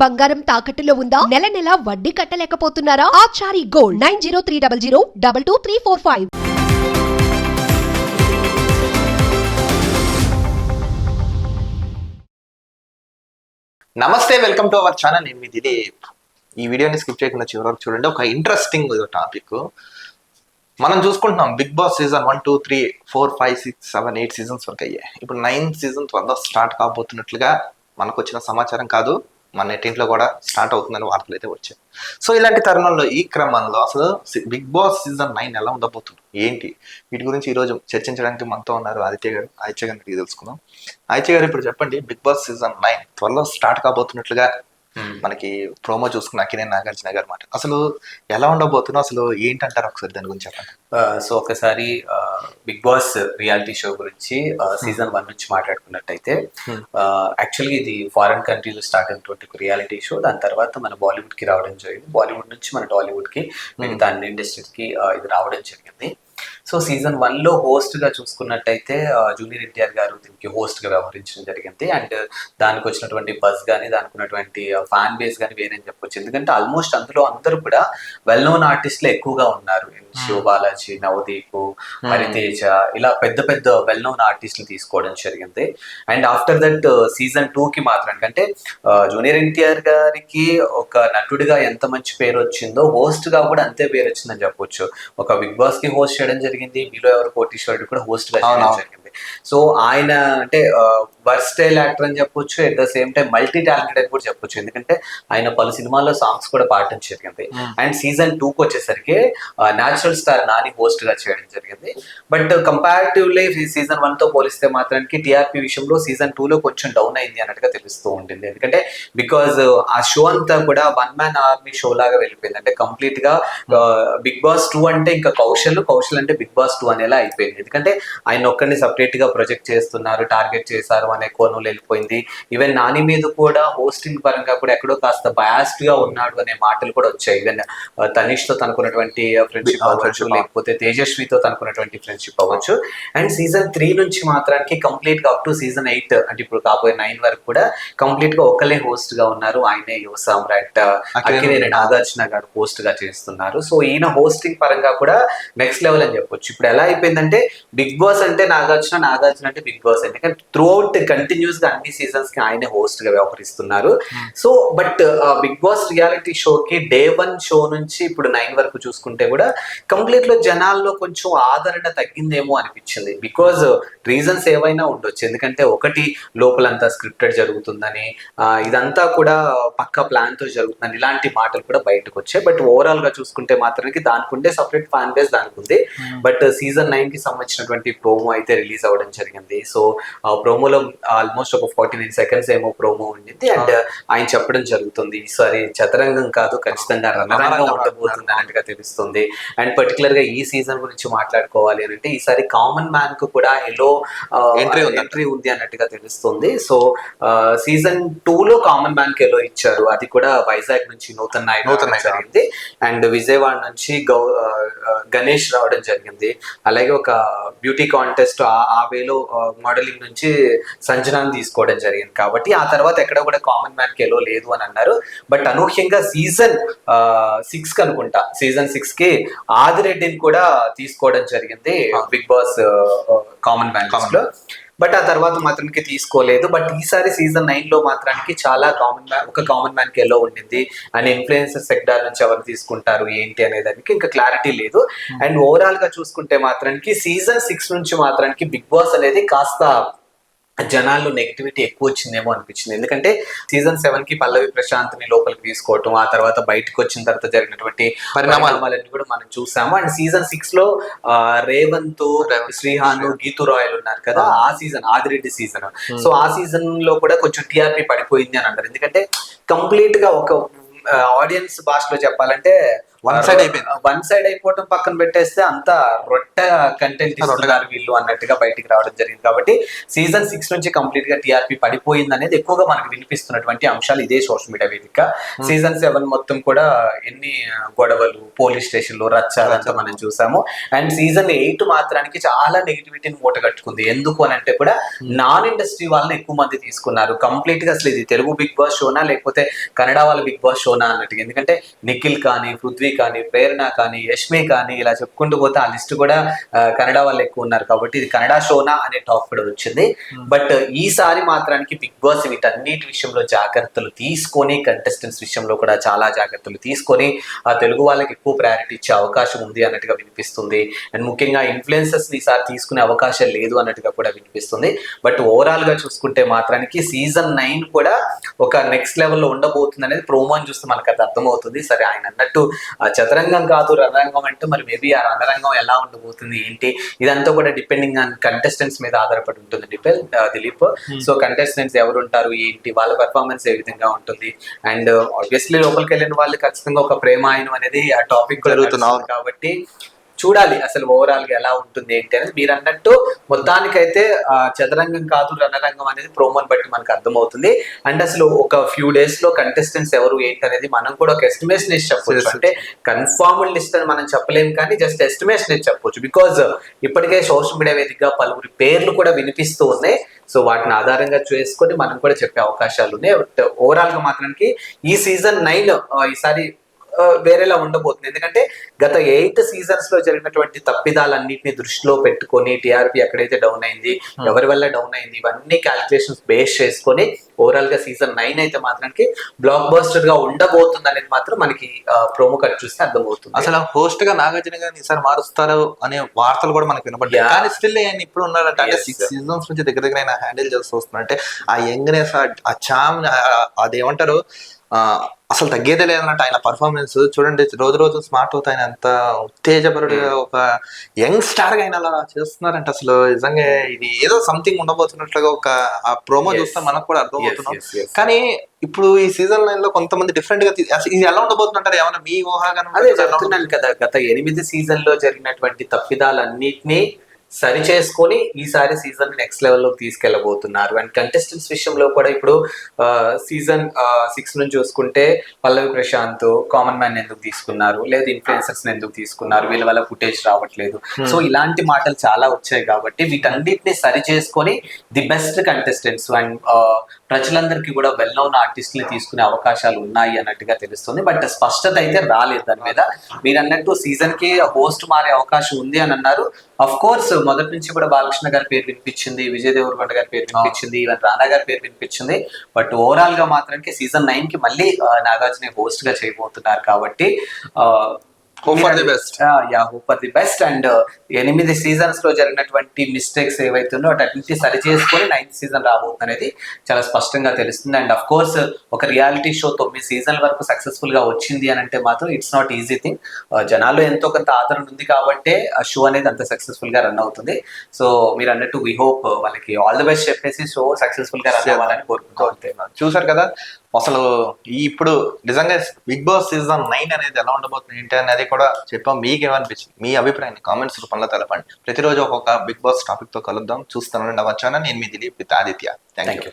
బంగారం తాకట్టులో ఉందా? నెల నెల వడ్డీ కట్టలేకపోతున్నారా? Achari gold nine zero three double zero double two three four five. నమస్తే వెల్కమ్ టు అవర్ ఛానల్. నేను మీ దిలీప్. ఈ వీడియోని స్కిప్ చేయకుండా చివరి వరకు చూడండి. ఒక ఇంట్రెస్టింగ్ టాపిక్ మనం చూసుకుంటున్నాం Bigg Boss season one two three four five six seven eight seasons వరకు అయ్యాయి. ఇప్పుడు నైన్ సీజన్ త్వరగా స్టార్ట్ కాబోతున్నట్లుగా మనకు వచ్చిన సమాచారం కాదు. మన నెట్టింట్లో కూడా స్టార్ట్ అవుతుందని వార్తలు అయితే వచ్చాయి. సో ఇలాంటి తరుణంలో ఈ క్రమంలో అసలు బిగ్ బాస్ సీజన్ నైన్ ఎలా ఉండబోతుంది? ఏంటి? వీటి గురించి ఈ రోజు చర్చించడానికి మనతో ఉన్నారు ఆదిత్య గారు. ఆదిత్య గారిని తెలుసుకుందాం. ఆదిత్య గారు ఇప్పుడు చెప్పండి బిగ్ బాస్ సీజన్ నైన్ త్వరలో స్టార్ట్ కాబోతున్నట్లుగా మనకి ప్రోమో చూసుకున్న అక్కినే నాగార్జున గారు మాట. అసలు ఎలా ఉండబోతుందో అసలు ఏంటంటారు ఒకసారి దాని గురించి చెప్పండి. సో ఒకసారి బిగ్ బాస్ రియాలిటీ షో గురించి సీజన్ వన్ నుంచి మాట్లాడుకున్నట్టయితే Hmm. యాక్చువల్గా ఇది ఫారిన్ కంట్రీలో స్టార్ట్ అయినటువంటి ఒక రియాలిటీ షో. దాని తర్వాత మన బాలీవుడ్కి రావడం జరిగింది. బాలీవుడ్ నుంచి మన టాలీవుడ్కి మిగతా అన్ని ఇండస్ట్రీస్కి ఇది రావడం జరిగింది. సో సీజన్ వన్లో హోస్ట్గా చూసుకున్నట్టయితే జూనియర్ ఎన్టీఆర్ గారు దీనికి హోస్ట్గా వ్యవహరించడం జరిగింది. అండ్ దానికి వచ్చినటువంటి బస్ కానీ దానికి ఉన్నటువంటి ఫ్యాన్ బేస్ కానీ వేరే అని చెప్పొచ్చు. ఎందుకంటే ఆల్మోస్ట్ అందులో అందరూ కూడా వెల్ నోన్ ఆర్టిస్టులు ఎక్కువగా ఉన్నారు. శివ బాలాజీ నవదీప్ హరితేజ ఇలా పెద్ద పెద్ద వెల్ నోన్ ఆర్టిస్టులు తీసుకోవడం జరిగింది. And after that season two కి మాత్రం అంటే జూనియర్ ఎన్టీఆర్ గారికి ఒక నటుడిగా ఎంత మంచి పేరు వచ్చిందో హోస్ట్గా కూడా అంతే పేరు వచ్చిందని చెప్పొచ్చు. ఒక బిగ్ బాస్కి హోస్ట్ చేయడం జరిగింది. మీలో ఎవరు కోటీశ్వరుడు కూడా హోస్ట్గా సో ఆయన అంటే వర్స్టైల్ యాక్టర్ అని చెప్పొచ్చు at the same time multi talented అని కూడా చెప్పొచ్చు. ఎందుకంటే ఆయన పలు సినిమాల్లో సాంగ్స్ కూడా పాడటం జరిగింది అండ్ సీజన్ టూకి వచ్చేసరికి న్యాచురల్ స్టార్ నాని హోస్ట్గా చేయడం జరిగింది. బట్ కంపారిటివ్లీ సీజన్ వన్తో పోలిస్తే మాత్రానికి టీఆర్పీ విషయంలో సీజన్ టూ లో కొంచెం డౌన్ అయింది అన్నట్టుగా తెలుస్తూ ఉంటుంది ఎందుకంటే బికాజ్ ఆ షో అంతా కూడా వన్ మ్యాన్ ఆర్మీ షో లాగా వెళ్ళిపోయింది. అంటే కంప్లీట్గా బిగ్ బాస్ టూ అంటే ఇంకా కౌశల్ కౌశల్ అంటే బిగ్ బాస్ టూ అనేలా అయిపోయింది. ఎందుకంటే ఆయన ఒక్కరిని సపరేట్ గా ప్రొజెక్ట్ చేస్తున్నారు టార్గెట్ చేశారు అనే కోణంలో వెళ్ళిపోయింది. ఈవెన్ నాని మీద కూడా హోస్టింగ్ పరంగా కూడా ఎక్కడో కాస్త బయాస్డ్గా ఉన్నాడు అనే మాటలు కూడా వచ్చాయి. ఈవెన్ తనిష్తో తనకున్నటువంటి ఫ్రెండ్షిప్ అవ్వచ్చు. లేకపోతే తేజస్వితో తనకున్నటువంటి ఫ్రెండ్షిప్ అవ్వచ్చు. అండ్ సీజన్ త్రీ నుంచి మాత్రానికి కంప్లీట్గా అప్ టు సీజన్ ఎయిట్ అంటే ఇప్పుడు కాబోయే నైన్ వరకు కూడా కంప్లీట్గా ఒకళ్ళే హోస్ట్గా ఉన్నారు. ఆయనే యువ సామ్రాట్ అక్కినేని నాగార్జున గారు హోస్ట్గా చేస్తున్నారు. సో ఈయన హోస్టింగ్ పరంగా కూడా నెక్స్ట్ లెవెల్ అని చెప్పొచ్చు. ఇప్పుడు ఎలా అయిపోయిందంటే బిగ్ బాస్ అంటే నాగార్జున నాగార్జున అంటే బిగ్ బాస్. ఎందుకంటే త్రూ అవుట్ కంటిన్యూస్గా అన్ని సీజన్స్కి ఆయనే హోస్ట్గా వ్యవహరిస్తున్నారు. So but Bigg Boss reality షోకి డే వన్ షో నుంచి ఇప్పుడు నైన్ వరకు చూసుకుంటే కూడా కంప్లీట్లో జనాల్లో కొంచెం ఆదరణ తగ్గిందేమో అనిపించింది. బికాజ్ రీజన్స్ ఏవైనా ఉండొచ్చు. ఎందుకంటే ఒకటి లోపలంతా స్క్రిప్టెడ్ జరుగుతుందని ఇదంతా కూడా పక్క ప్లాన్తో జరుగుతుందని ఇలాంటి మాటలు కూడా బయటకు వచ్చాయి. బట్ ఓవరాల్గా చూసుకుంటే మాత్రానికి దానికి ఉండే సపరేట్ ఫ్యాన్ బేస్ దానికి ఉంది. బట్ సీజన్ నైన్కి సంబంధించినటువంటి ప్రోమో అయితే రిలీజ్ అవ్వడం జరిగింది. సో ఆ ప్రోమోలో ఆల్మోస్ట్ ఒక ఫార్టీ నైన్ సెకండ్స్ ఏమో ప్రోమో ఉండింది. అండ్ ఆయన చెప్పడం జరుగుతుంది. ఈసారి చదరంగం కాదు ఖచ్చితంగా రణరంగం ఉండబోతుంది అన్నట్టుగా తెలుస్తుంది. అండ్ పర్టికులర్గా ఈ సీజన్ గురించి మాట్లాడుకోవాలి అని అంటే ఈసారి కామన్ మ్యాన్కు కూడా ఎలో ఉంది. ఎంట్రీ ఉంది అన్నట్టుగా తెలుస్తుంది. సో సీజన్ టూ లో కామన్ మ్యాన్కి ఎలో ఇచ్చారు. అది కూడా వైజాగ్ నుంచి నూతన్ నాయుడు నూతన్. జరిగింది. అండ్ విజయవాడ నుంచి గౌ గణేష్ రావడం జరిగింది. అలాగే ఒక బ్యూటీ కాంటెస్ట్ ఆ వేలో మోడలింగ్ నుంచి సంజనాన్ని తీసుకోవడం జరిగింది. కాబట్టి ఆ తర్వాత ఎక్కడ కూడా కామన్ మ్యాన్కి ఎలో లేదు అని అన్నారు. బట్ అనూహ్యంగా సీజన్ సిక్స్కి అనుకుంటా. సీజన్ సిక్స్కి ఆదిరెడ్డిని కూడా తీసుకోవడం జరిగింది బిగ్ బాస్ కామన్ మ్యాన్లో బట్ ఆ తర్వాత మాత్రానికి తీసుకోలేదు. బట్ ఈసారి సీజన్ నైన్లో మాత్రానికి చాలా కామన్ మ్యాన్ ఒక కామన్ మ్యాన్కి ఎల్లో ఉండింది. అండ్ ఇన్ఫ్లుయెన్సర్ సెక్టార్ నుంచి ఎవరు తీసుకుంటారు ఏంటి అనే దానికి ఇంకా క్లారిటీ లేదు. అండ్ ఓవరాల్గా చూసుకుంటే మాత్రానికి సీజన్ సిక్స్ నుంచి మాత్రానికి బిగ్ బాస్ అనేది కాస్త జనాల్లో నెగిటివిటీ ఎక్కువ వచ్చిందేమో అనిపించింది. ఎందుకంటే సీజన్ సెవెన్కి పల్లవి ప్రశాంత్ని లోపలికి తీసుకోవటం ఆ తర్వాత బయటకు వచ్చిన తర్వాత జరిగినటువంటి పరిణామాలు. పరిణామాలన్నీ కూడా మనం చూసాము. అండ్ సీజన్ సిక్స్లో రేవంత్ శ్రీహాన్ గీతు రాయల్ ఉన్నారు కదా ఆ. సీజన్ ఆదిరెడ్డి సీజన్ సో ఆ సీజన్లో కూడా కొంచెం టీఆర్పీ పడిపోయింది అని అంటారు. ఎందుకంటే కంప్లీట్గా ఒక ఆడియన్స్ భాషలో చెప్పాలంటే వన్ సైడ్ అయిపోయింది. వన్ సైడ్ అయిపోవటం పక్కన పెట్టేస్తే అంత రొట్టె కంటెంట్ ఇస్తున్నారు వీళ్ళు అన్నట్టుగా బయటికి రావడం జరిగింది. కాబట్టి సీజన్ సిక్స్ నుంచి కంప్లీట్గా టీఆర్పీ పడిపోయింది అనేది ఎక్కువగా మనకు వినిపిస్తున్నటువంటి అంశాలు ఇదే సోషల్ మీడియా వేదిక. సీజన్ సెవెన్ మొత్తం కూడా ఎన్ని గొడవలు పోలీస్ స్టేషన్లు రచ్చ అదంతా మనం చూసాము. అండ్ సీజన్ ఎయిట్ మాత్రానికి చాలా నెగిటివిటీని మూట కట్టుకుంది. ఎందుకు అని అంటే కూడా నాన్ ఇండస్ట్రీ వాళ్ళని ఎక్కువ మంది తీసుకున్నారు. కంప్లీట్గా అసలు ఇది తెలుగు బిగ్ బాస్ షోనా లేకపోతే కన్నడ వాళ్ళ బిగ్ బాస్ షోనా అన్నట్టుగా. ఎందుకంటే నిఖిల్ కానీ పృథ్వీ కానీ ప్రేరణ కానీ యష్మి కానీ ఇలా చెప్పుకుంటూ పోతే ఆ లిస్ట్ కూడా కన్నడ వాళ్ళు ఎక్కువ ఉన్నారు కాబట్టి ఇది కన్నడ షోనా అనే టాక్ కూడా వచ్చింది. బట్ ఈసారి మాత్రానికి బిగ్ బాస్ వీటన్నిటి విషయంలో జాగ్రత్తలు తీసుకొని కంటెస్టెంట్స్ విషయంలో కూడా చాలా జాగ్రత్తలు తీసుకొని ఆ తెలుగు వాళ్ళకి ఎక్కువ ప్రయారిటీ ఇచ్చే అవకాశం ఉంది అన్నట్టుగా వినిపిస్తుంది. అండ్ ముఖ్యంగా ఇన్ఫ్లుయెన్సెస్ ఈసారి తీసుకునే అవకాశం లేదు అన్నట్టుగా కూడా వినిపిస్తుంది. బట్ ఓవరాల్గా చూసుకుంటే మాత్రానికి సీజన్ నైన్ కూడా ఒక నెక్స్ట్ లెవెల్లో ఉండబోతుంది అనేది ప్రోమోని చూస్తే మనకు అది అర్థమవుతుంది. సరే ఆయన అన్నట్టు ఆ చదరంగం కాదు రణరంగం అంటే మరి మేబీ ఆ రణరంగం ఎలా ఉండబోతుంది ఏంటి? ఇదంతా కూడా డిపెండింగ్ ఆన్ కంటెస్టెంట్స్ మీద ఆధారపడి ఉంటుంది. దిలీప్ సో కంటెస్టెంట్స్ ఎవరు ఉంటారు ఏంటి? వాళ్ళ పెర్ఫార్మెన్స్ ఏ విధంగా ఉంటుంది? అండ్ ఆబ్వియస్లీ లోపలికి వెళ్ళిన వాళ్ళు ఖచ్చితంగా ఒక ప్రేమాయణం అనేది ఆ టాపిక్ జరుగుతుంది, అవును. కాబట్టి చూడాలి అసలు ఓవరాల్గా ఎలా ఉంటుంది ఏంటి అనేది. మీరు అన్నట్టు మొత్తానికైతే చదరంగం కాదు రణరంగం అనేది ప్రోమోని బట్టి మనకు అర్థమవుతుంది. అండ్ అసలు ఒక ఫ్యూ డేస్లో కంటెస్టెంట్స్ ఎవరు ఏంటి అనేది మనం కూడా ఒక ఎస్టిమేషన్ ఇచ్చి చెప్పొచ్చు. Yes. అంటే కన్ఫర్మ్డ్ లిస్ట్ అని మనం చెప్పలేం కానీ జస్ట్ ఎస్టిమేషన్ ఇచ్చి చెప్పొచ్చు. బికాజ్ ఇప్పటికే సోషల్ మీడియా వేదికగా పలువురి పేర్లు కూడా వినిపిస్తూ ఉన్నాయి. సో వాటిని ఆధారంగా చేసుకొని మనం కూడా చెప్పే అవకాశాలు ఉన్నాయి. బట్ ఓవరాల్గా మాత్రానికి ఈ సీజన్ నైన్ ఈసారి వేరేలా ఉండబోతుంది. ఎందుకంటే గత ఎయిట్ సీజన్స్లో జరిగినటువంటి తప్పిదాలన్నింటినీ దృష్టిలో పెట్టుకొని టీఆర్పీ ఎక్కడైతే డౌన్ అయింది ఎవరి వల్ల డౌన్ అయింది ఇవన్నీ క్యాలిక్యులేషన్స్ బేస్ చేసుకొని ఓవరాల్గా సీజన్ నైన్ అయితే మాత్రానికి బ్లాక్ బస్టర్గా ఉండబోతుంది అనేది మాత్రం మనకి ప్రోమో కట్ చూస్తే అర్థమవుతుంది. అసలు హోస్ట్గా నాగార్జున గారిని ఈసారి మారుస్తారు అనే వార్తలు కూడా మనకు వినపడ్డాయి Yeah. కానీ స్టిల్ ఆయన ఇప్పుడు ఉన్నాడంటే అంటే సిక్స్. సీజన్స్ నుంచి దగ్గర దగ్గర ఆయన హ్యాండిల్ చేస్తూ వస్తున్నారంటే ఆ యంగ్నెస్ ఆ చామ్ అదేమంటారు? అసలు తగ్గేదే లేదన్నట్టు ఆయన పర్ఫార్మెన్స్ చూడండి రోజు రోజు స్మార్ట్ అవుతా ఆయన అంత ఉత్తేజపరుడుగా ఒక యంగ్ స్టార్గా ఆయన అలా చేస్తున్నారంటే. అసలు నిజంగా ఇది ఏదో సంథింగ్ ఉండబోతున్నట్లుగా ఒక ఆ ప్రోమో. చూస్తే మనకు కూడా Yes, yes. కానీ ఇప్పుడు ఈ సీజన్ నైన్లో కొంతమంది డిఫరెంట్గా ఇది ఎలా ఉండబోతుంటారు ఏమైనా మీ ఊహాగానం అదే ఎలా చెప్తున్నాను కదా గత ఎనిమిది సీజన్లో జరిగినటువంటి తప్పిదాలన్నిటినీ సరి చేసుకొని ఈసారి సీజన్ నెక్స్ట్ లెవెల్లోకి తీసుకెళ్ళబోతున్నారు అండ్ కంటెస్టెంట్స్ విషయంలో కూడా ఇప్పుడు సీజన్ సిక్స్ నుంచి చూసుకుంటే పల్లవి ప్రశాంత్ కామన్ మ్యాన్ ఎందుకు తీసుకున్నారు? లేదు ఇన్ఫ్లుయెన్సర్స్ ఎందుకు తీసుకున్నారు? వీళ్ళ వల్ల ఫుటేజ్ రావట్లేదు. సో ఇలాంటి మాటలు చాలా వచ్చాయి కాబట్టి వీటన్నిటిని సరి చేసుకొని ది బెస్ట్ కంటెస్టెంట్స్ అండ్ ప్రజలందరికీ కూడా వెల్ నోన్ ఆర్టిస్ట్ని తీసుకునే అవకాశాలు ఉన్నాయి అన్నట్టుగా తెలుస్తుంది. బట్ స్పష్టత అయితే రాలేదు. దాని మీద మీరు అన్నట్టు సీజన్కి హోస్ట్ మారే అవకాశం ఉంది అని అన్నారు. అఫ్ కోర్స్ మొదటి నుంచి కూడా బాలకృష్ణ గారి పేరు వినిపించింది విజయ్ దేవరకొండ గారి పేరు వినిపించింది ఈవెన్ రానా గారి పేరు వినిపించింది. బట్ ఓవరాల్గా మాత్రానికి సీజన్ నైన్కి మళ్ళీ నాగార్జున హోస్ట్గా చేయబోతున్నారు కాబట్టి yeah hope for the best and ఎనిమిది సీజన్స్లో జరిగినటువంటి మిస్టేక్స్ ఏవైతుందో వాటన్నిటి సరి చేసుకొని నైన్త్ సీజన్ రాబోతుంది అనేది చాలా స్పష్టంగా తెలుస్తుంది. అండ్ అఫ్ కోర్స్ ఒక రియాలిటీ షో తొమ్మిది సీజన్ వరకు సక్సెస్ఫుల్గా వచ్చింది అని అంటే మాత్రం ఇట్స్ నాట్ ఈజీ థింగ్ జనాల్లో ఎంతో కొంత ఆదరణ ఉంది కాబట్టి ఆ షో అనేది అంత సక్సెస్ఫుల్గా రన్ అవుతుంది. సో మీరు అన్నట్టు వి హోప్ వాళ్ళకి ఆల్ ది బెస్ట్ చెప్పేసి షో సక్సెస్ఫుల్గా రన్. అవ్వాలని కోరుకుంటూ అంతే చూసారు కదా? అసలు ఈ ఇప్పుడు నిజంగా బిగ్ బాస్ సీజన్ నైన్ అనేది ఎలా ఉండబోతుంది ఏంటి అనేది కూడా చెప్పాం. మీకేమనిపించింది మీ అభిప్రాయాన్ని కామెంట్స్ రూపంలో తెలపండి. ప్రతిరోజు ఒక్కొక్క బిగ్ బాస్ టాపిక్తో కలుద్దాం. చూస్తాను వచ్చానని నేను మీ Dilip with Aditya. Thank you